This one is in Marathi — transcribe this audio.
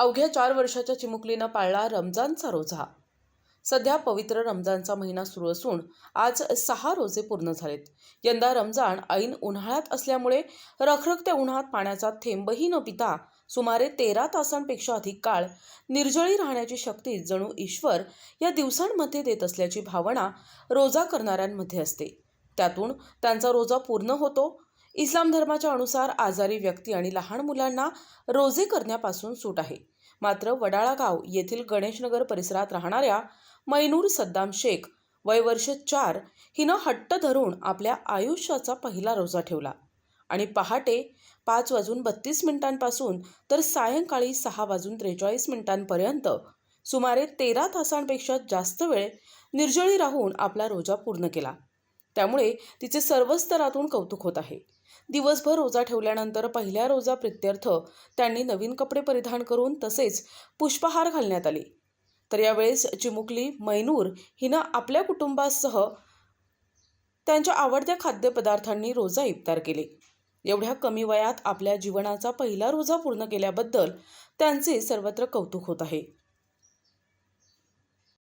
अवघ्या चार वर्षाच्या चिमुकलीनं पाळला रमजानचा रोजा. सध्या पवित्र रमजानचा महिना सुरू असून आज सहा रोजे पूर्ण झालेत. यंदा रमजान ऐन उन्हाळ्यात असल्यामुळे रखरखत्या उन्हात पाण्याचा थेंबही न पिता सुमारे तेरा तासांपेक्षा अधिक काळ निर्जळी राहण्याची शक्ती जणू ईश्वर या दिवसांमध्ये देत असल्याची भावना रोजा करणाऱ्यांमध्ये असते. त्यातून त्यांचा रोजा पूर्ण होतो इस्लाम धर्माच्या अनुसार आजारी व्यक्ती आणि लहान मुलांना रोजे करण्यापासून सूट आहे. मात्र वडाळा गाव येथील गणेशनगर परिसरात राहणाऱ्या मैनूर सद्दाम शेख वय वर्ष चार हिनं हट्ट धरून आपल्या आयुष्याचा पहिला रोजा ठेवला. आणि पहाटे पाच वाजून बत्तीस मिनिटांपासून तर सायंकाळी सहा वाजून त्रेचाळीस मिनिटांपर्यंत सुमारे तेरा तासांपेक्षा जास्त वेळ निर्जळी राहून आपला रोजा पूर्ण केला. त्यामुळे तिचे सर्व स्तरातून कौतुक होत आहे. दिवसभर रोजा ठेवल्यानंतर पहिल्या रोजा प्रित्यर्थ त्यांनी नवीन कपडे परिधान करून तसेच पुष्पहार घालण्यात आले. तर यावेळेस चिमुकली मैनूर हिनं आपल्या कुटुंबासह त्यांच्या आवडत्या खाद्यपदार्थांनी रोजा इफ्तार केले. एवढ्या कमी वयात आपल्या जीवनाचा पहिला रोजा पूर्ण केल्याबद्दल त्यांचे सर्वत्र कौतुक होत आहे.